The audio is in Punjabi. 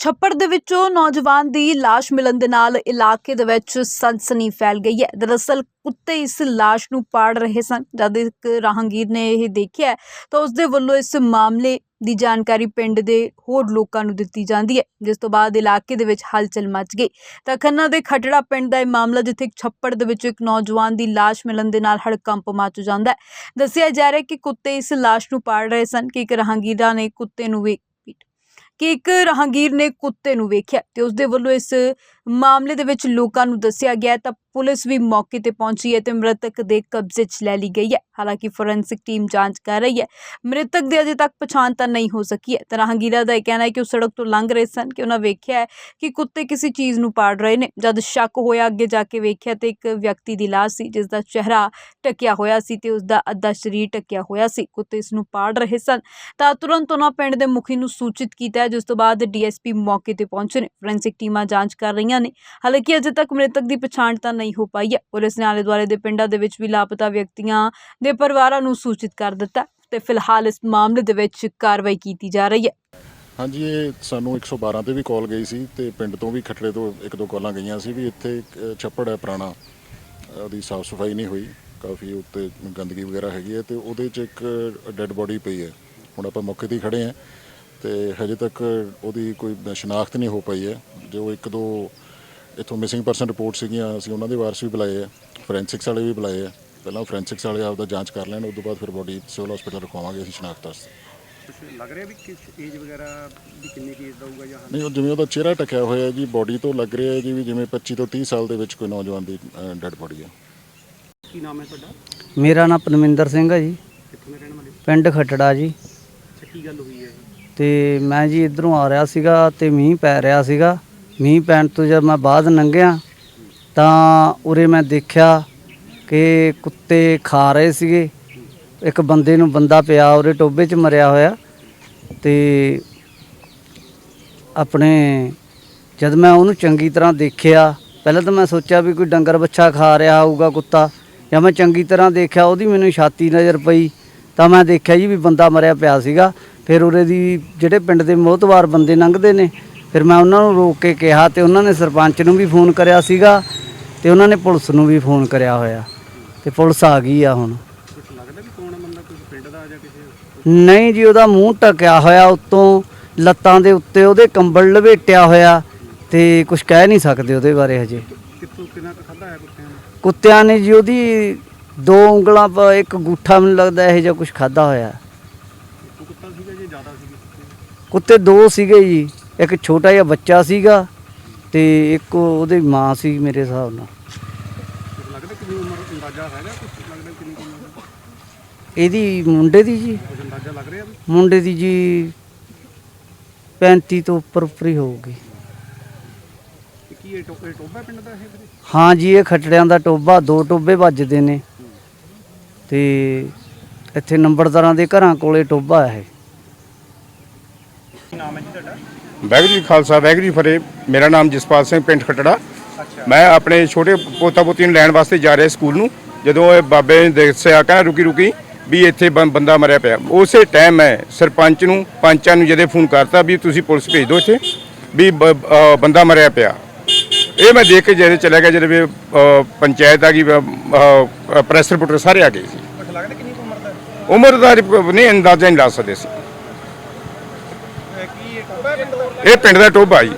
ਛੱਪੜ ਦੇ ਵਿੱਚੋਂ ਨੌਜਵਾਨ ਦੀ ਲਾਸ਼ ਮਿਲਣ ਦੇ ਨਾਲ ਇਲਾਕੇ ਦੇ ਵਿੱਚ ਸਨਸਨੀ ਫੈਲ ਗਈ ਹੈ। ਦਰਅਸਲ ਕੁੱਤੇ ਇਸ ਲਾਸ਼ ਨੂੰ ਪਾੜ ਰਹੇ ਸਨ। ਜਦ ਇੱਕ ਰਾਹਗੀਰ ਨੇ ਇਹ ਦੇਖਿਆ, ਤਾਂ ਉਸ ਦੇ ਵੱਲੋਂ ਇਸ ਮਾਮਲੇ ਦੀ ਜਾਣਕਾਰੀ ਪਿੰਡ ਦੇ ਹੋਰ ਲੋਕਾਂ ਨੂੰ ਦਿੱਤੀ ਜਾਂਦੀ ਹੈ, ਜਿਸ ਤੋਂ ਬਾਅਦ ਇਲਾਕੇ ਦੇ ਵਿੱਚ ਹਲਚਲ ਮਚ ਗਈ। ਤਾਂ ਖੰਨਾ ਦੇ ਖਟੜਾ ਪਿੰਡ ਦਾ ਇਹ ਮਾਮਲਾ, ਜਿੱਥੇ ਇੱਕ ਛੱਪੜ ਦੇ ਵਿੱਚ ਇੱਕ ਨੌਜਵਾਨ ਦੀ ਲਾਸ਼ ਮਿਲਣ ਦੇ ਨਾਲ ਹੜਕੰਪ ਮਚ ਜਾਂਦਾ ਹੈ, ਦੱਸਿਆ ਜਾ ਰਿਹਾ ਹੈ ਕਿ ਕੁੱਤੇ ਇਸ ਲਾਸ਼ ਨੂੰ ਪਾੜ ਰਹੇ ਸਨ ਕਿ ਇੱਕ ਰਾਹਗੀਰਾਂ ਨੇ ਕੁੱਤੇ ਨੂੰ ਵੀ ਕਿ ਇੱਕ ਰਾਹਗੀਰ ਨੇ ਕੁੱਤੇ ਨੂੰ ਵੇਖਿਆ ਤੇ ਉਸ ਦੇ ਵੱਲੋਂ ਇਸ ਮਾਮਲੇ ਦੇ ਵਿੱਚ ਲੋਕਾਂ ਨੂੰ ਦੱਸਿਆ ਗਿਆ ਤਾਂ ਪੁਲਿਸ ਵੀ ਮੌਕੇ ਤੇ ਪਹੁੰਚੀ ਹੈ ਤੇ ਮ੍ਰਿਤਕ ਦੇ ਕਬਜ਼ੇ 'ਚ ਲੈ ਲਈ ਗਈ ਹੈ। ਹਾਲਾਂਕਿ ਫੋਰੈਂਸਿਕ ਟੀਮ ਜਾਂਚ ਕਰ ਰਹੀ ਹੈ। ਮ੍ਰਿਤਕ ਦੀ ਅਜੇ ਤੱਕ ਪਛਾਣ ਤਾਂ ਨਹੀਂ ਹੋ ਸਕੀ ਹੈ। ਤਾਂ ਰਾਹਗੀਰਾਂ ਦਾ ਇਹ ਕਹਿਣਾ ਹੈ ਕਿ ਉਹ ਸੜਕ ਤੋਂ ਲੰਘ ਰਹੇ ਸਨ ਕਿ ਉਹਨਾਂ ਵੇਖਿਆ ਹੈ ਕਿ ਕੁੱਤੇ ਕਿਸੇ ਚੀਜ਼ ਨੂੰ ਪਾੜ ਰਹੇ ਨੇ। ਜਦ ਸ਼ੱਕ ਹੋਇਆ ਅੱਗੇ ਜਾ ਕੇ ਵੇਖਿਆ ਤੇ ਇੱਕ ਵਿਅਕਤੀ ਦੀ ਲਾਸ਼ ਸੀ, ਜਿਸ ਦਾ ਚਿਹਰਾ ਟਕਿਆ ਹੋਇਆ ਸੀ ਤੇ ਉਸ ਦਾ ਅੱਧਾ ਸਰੀਰ ਟਕਿਆ ਹੋਇਆ ਸੀ। ਕੁੱਤੇ ਇਸ ਨੂੰ ਪਾੜ ਰਹੇ ਸਨ। ਤਾਂ ਤੁਰੰਤ ਉਹਨਾਂ ਪਿੰਡ ਦੇ ਮੁਖੀ ਨੂੰ ਸੂਚਿਤ ਕੀਤਾ ਜਿਸ ਤੋਂ ਬਾਅਦ ਡੀਐਸਪੀ ਮੌਕੇ ਤੇ ਪਹੁੰਚੇ ਨੇ। ਫੋਰੈਂਸਿਕ ਟੀਮਾਂ ਜਾਂਚ ਕਰ ਰਹੀਆਂ ਨੇ। ਹਾਲਾਂਕਿ ਅਜੇ ਤੱਕ ਮ੍ਰਿਤਕ ਦੀ ਪਛਾਣ ਤਾਂ ਨਹੀਂ ਹੋ ਪਾਈ ਹੈ। ਪੁਲਿਸ ਨੇ ਆਲੇ ਦੁਆਲੇ ਦੇ ਪਿੰਡਾਂ ਦੇ ਵਿੱਚ ਵੀ ਲਾਪਤਾ ਵਿਅਕਤੀਆਂ ਦੇ ਪਰਿਵਾਰਾਂ ਨੂੰ ਸੂਚਿਤ ਕਰ ਦਿੱਤਾ ਤੇ ਫਿਲਹਾਲ ਇਸ ਮਾਮਲੇ ਦੇ ਵਿੱਚ ਕਾਰਵਾਈ ਕੀਤੀ ਜਾ ਰਹੀ ਹੈ। ਹਾਂਜੀ, ਇਹ ਸਾਨੂੰ 112 ਤੇ ਵੀ ਕਾਲ ਗਈ ਸੀ ਤੇ ਪਿੰਡ ਤੋਂ ਵੀ ਖੱਟੜੇ ਤੋਂ ਇੱਕ ਦੋ ਕਾਲਾਂ ਗਈਆਂ ਸੀ ਵੀ ਇੱਥੇ ਛੱਪੜ ਹੈ ਪੁਰਾਣਾ। ਉਹਦੀ ਸਾਫ਼ ਸਫ਼ਾਈ ਨਹੀਂ ਹੋਈ। ਕਾਫੀ ਉੱਤੇ ਗੰਦਗੀ ਵਗੈਰਾ ਹੈਗੀ ਹੈ ਤੇ ਉਹਦੇ 'ਚ ਇੱਕ ਡੈੱਡ ਬੋਡੀ ਪਈ ਹੈ। ਹੁਣ ਆਪਾਂ ਮੌਕੇ ਤੇ ਖੜੇ ਹਾਂ ਤੇ ਹਜੇ ਤੱਕ ਉਹਦੀ ਕੋਈ ਸ਼ਨਾਖਤ ਨਹੀਂ ਹੋ ਪਾਈ ਹੈ। ਜੋ ਇੱਕ ਦੋ ਇੱਥੋਂ ਮਿਸਿੰਗ ਪਰਸਨ ਰਿਪੋਰਟ ਸੀਗੀਆਂ ਅਸੀਂ ਉਹਨਾਂ ਦੇ ਵਾਰਸ ਵੀ ਬੁਲਾਏ ਆ ਫੋਰੈਂਸਿਕਸ ਵਾਲੇ ਵੀ ਬੁਲਾਏ ਆ। ਪਹਿਲਾਂ ਫੋਰੈਂਸਿਕਸ ਵਾਲੇ ਆਪਦਾ ਜਾਂਚ ਕਰ ਲੈਣ ਉਸ ਤੋਂ ਬਾਅਦ ਫਿਰ ਬੋਡੀ ਸਿਵਲ ਹਸਪੀਟਲ ਰਖਵਾਵਾਂਗੇ ਅਸੀਂ ਸ਼ਨਾਖਤ ਵਾਸਤੇ। ਕੁਛ ਲੱਗ ਰਿਹਾ ਵੀ ਕਿਸ ਏਜ ਵਗੈਰਾ ਵੀ ਕਿੰਨੀ ਕੀ ਏਜ ਦਾ ਹੋਊਗਾ ਜਾਂ ਨਹੀਂ ਉਹ ਜਿਵੇਂ ਉਹਦਾ ਚਿਹਰਾ ਟਕਿਆ ਹੋਇਆ ਹੈ ਜੀ ਬਾਡੀ ਤੋਂ ਲੱਗ ਰਿਹਾ ਹੈ ਜੀ ਵੀ ਜਿਵੇਂ 25 ਤੋਂ 30 ਸਾਲ ਦੇ ਵਿੱਚ ਕੋਈ ਨੌਜਵਾਨ ਦੀ ਡੈੱਡ ਬਾਡੀ ਹੈ। ਕੀ ਨਾਮ ਹੈ ਤੁਹਾਡਾ? ਮੇਰਾ ਨਾਮ ਪਰਮਿੰਦਰ ਸਿੰਘ ਹੈ ਜੀ। ਕਿੱਥੋਂ ਦੇ ਰਹਿਣ ਵਾਲੇ ਪਿੰਡ ਖੱਟੜਾ ਜੀ। ਅੱਛਾ ਕੀ ਗੱਲ ਹੋਈ ਹੈ ਤੇ ਮੈਂ ਜੀ ਇਧਰੋਂ ਆ ਰਿਹਾ ਸੀਗਾ ਤੇ ਮੀਂਹ ਪੈ ਰਿਹਾ ਸੀਗਾ। ਮੀਂਹ ਪੈਣ ਤੋਂ ਜਦ ਮੈਂ ਬਾਅਦ ਲੰਘਿਆ ਤਾਂ ਉਰੇ ਮੈਂ ਦੇਖਿਆ ਕਿ ਕੁੱਤੇ ਖਾ ਰਹੇ ਸੀਗੇ। ਇੱਕ ਬੰਦੇ ਨੂੰ ਬੰਦਾ ਪਿਆ ਉਰੇ ਟੋਬੇ 'ਚ ਮਰਿਆ ਹੋਇਆ ਤੇ ਆਪਣੇ ਜਦ ਮੈਂ ਉਹਨੂੰ ਚੰਗੀ ਤਰ੍ਹਾਂ ਦੇਖਿਆ, ਪਹਿਲਾਂ ਤਾਂ ਮੈਂ ਸੋਚਿਆ ਵੀ ਕੋਈ ਡੰਗਰ ਬੱਛਾ ਖਾ ਰਿਹਾ ਹੋਊਗਾ ਕੁੱਤਾ, ਜਾਂ ਮੈਂ ਚੰਗੀ ਤਰ੍ਹਾਂ ਦੇਖਿਆ ਉਹਦੀ ਮੈਨੂੰ ਛਾਤੀ ਨਜ਼ਰ ਪਈ, ਤਾਂ ਮੈਂ ਦੇਖਿਆ ਜੀ ਵੀ ਬੰਦਾ ਮਰਿਆ ਪਿਆ ਸੀਗਾ। ਫਿਰ ਉਰੇ ਦੀ ਜਿਹੜੇ ਪਿੰਡ ਦੇ ਮੋਹਤਵਾਰ ਬੰਦੇ ਲੰਘਦੇ ਨੇ ਫਿਰ ਮੈਂ ਉਹਨਾਂ ਨੂੰ ਰੋਕ ਕੇ ਕਿਹਾ ਤੇ ਉਹਨਾਂ ਨੇ ਸਰਪੰਚ ਨੂੰ ਵੀ ਫੋਨ ਕਰਿਆ ਸੀਗਾ ਤੇ ਉਹਨਾਂ ਨੇ ਪੁਲਿਸ ਨੂੰ ਵੀ ਫੋਨ ਕਰਿਆ ਹੋਇਆ ਤੇ ਪੁਲਿਸ ਆ ਗਈ ਆ ਹੁਣ। ਨਹੀਂ ਜੀ ਉਹਦਾ ਮੂੰਹ ਟਕਿਆ ਹੋਇਆ ਉੱਤੋਂ ਲੱਤਾਂ ਦੇ ਉੱਤੇ ਉਹਦੇ ਕੰਬਲ ਲਵੇਟਿਆ ਹੋਇਆ ਤੇ ਕੁਝ ਕਹਿ ਨਹੀਂ ਸਕਦੇ ਉਹਦੇ ਬਾਰੇ ਹਜੇ। ਕੁੱਤਿਆਂ ਨੇ? ਜੀ ਉਹਦੀ ਦੋ ਉਂਗਲਾਂ ਪ ਇੱਕ ਗੁੱਠਾ ਮੈਨੂੰ ਲੱਗਦਾ ਇਹ ਜਿਹਾ ਕੁਝ ਖਾਦਾ ਹੋਇਆ। ਇੱਕੋ ਕੁੱਤਾ ਸੀਗਾ ਜਾਂ ਜ਼ਿਆਦਾ ਸੀਗੇ ਕੁੱਤੇ? ਕੁੱਤੇ ਦੋ ਸੀਗੇ ਜੀ। ਇੱਕ ਛੋਟਾ ਜਿਹਾ ਬੱਚਾ ਸੀਗਾ ਤੇ ਇੱਕ ਉਹਦੀ ਮਾਂ ਸੀ ਮੇਰੇ ਹਿਸਾਬ ਨਾਲ। ਕੁਝ ਲੱਗਦਾ ਕਿੰਨੀ ਉਮਰ ਅੰਦਾਜ਼ਾ ਹੈਗਾ ਕੁਝ ਲੱਗਦਾ ਕਿੰਨੀ ਕੁ ਉਮਰ ਇਹਦੀ ਮੁੰਡੇ ਦੀ ਜੀ। ਕੁਝ ਅੰਦਾਜ਼ਾ ਲੱਗ ਰਿਹਾ ਵੀ? ਮੁੰਡੇ ਦੀ ਜੀ 35 ਤੋਂ ਉੱਪਰ ਉੱਪਰ ਹੀ ਹੋਊਗੀ। ਤੇ ਕੀ ਇਹ ਟੋਪੇ ਟੋਬਾ ਪਿੰਡ ਦਾ ਇਹ ਵੀਰੇ? ਹਾਂ ਜੀ ਇਹ ਖੱਟੜਿਆਂ ਦਾ ਟੋਬਾ ਦੋ ਟੋਬੇ ਵੱਜਦੇ ਨੇ। ਤੇ ਇੱਥੇ ਨੰਬਰਦਾਰਾਂ ਦੇ ਘਰਾਂ ਕੋਲੇ ਟੋਬਾ ਹੈ ਨਾਮ ਹੈ ਜੀ ਤੁਹਾਡਾ? ਵਾਹਿਗੁਰੂ ਜੀ ਖਾਲਸਾ ਵਾਹਿਗੁਰੂ ਜੀ ਫਤਿਹ। ਮੇਰਾ ਨਾਮ ਜਸਪਾਲ ਸਿੰਘ ਪਿੰਡ ਖਟੜਾ। ਮੈਂ ਆਪਣੇ ਛੋਟੇ ਪੋਤਾ ਪੋਤੀ ਨੂੰ ਲੈਣ ਵਾਸਤੇ ਜਾ ਰਿਹਾ ਸਕੂਲ ਨੂੰ ਜਦੋਂ ਇਹ ਬਾਬੇ ਨੇ ਦੱਸਿਆ ਕਹਿੰਦਾ ਰੁਕੀ ਰੁਕੀ ਵੀ ਇੱਥੇ ਬੰਦਾ ਮਰਿਆ ਪਿਆ। ਉਸੇ ਟਾਈਮ ਮੈਂ ਸਰਪੰਚ ਨੂੰ ਪੰਚਾਂ ਨੂੰ ਜਦੇ ਫੋਨ ਕਰਤਾ ਵੀ ਤੁਸੀਂ ਪੁਲਿਸ ਭੇਜ ਦਿਓ ਇੱਥੇ ਵੀ ਬੰਦਾ ਮਰਿਆ ਪਿਆ। ਇਹ ਮੈਂ ਦੇਖ ਕੇ ਜਿਹੜੇ ਚਲਾ ਗਿਆ ਜਿਹੜੇ ਪੰਚਾਇਤ ਆ ਗਈ ਪ੍ਰੈਸ ਰਿਪੋਰਟਰ ਸਾਰੇ ਆ ਗਏ ਸੀ। ਉਮਰ ਦਾ? ਨਹੀਂ ਅੰਦਾਜ਼ਾ ਨਹੀਂ ਲਾ ਸਕਦੇ ਸੀ ਇਹ ਕੀ ਇਹ ਟੋਬਾ ਪਿੰਡ ਦਾ ਇਹ ਪਿੰਡ ਦਾ ਟੋਭਾ ਜੀ।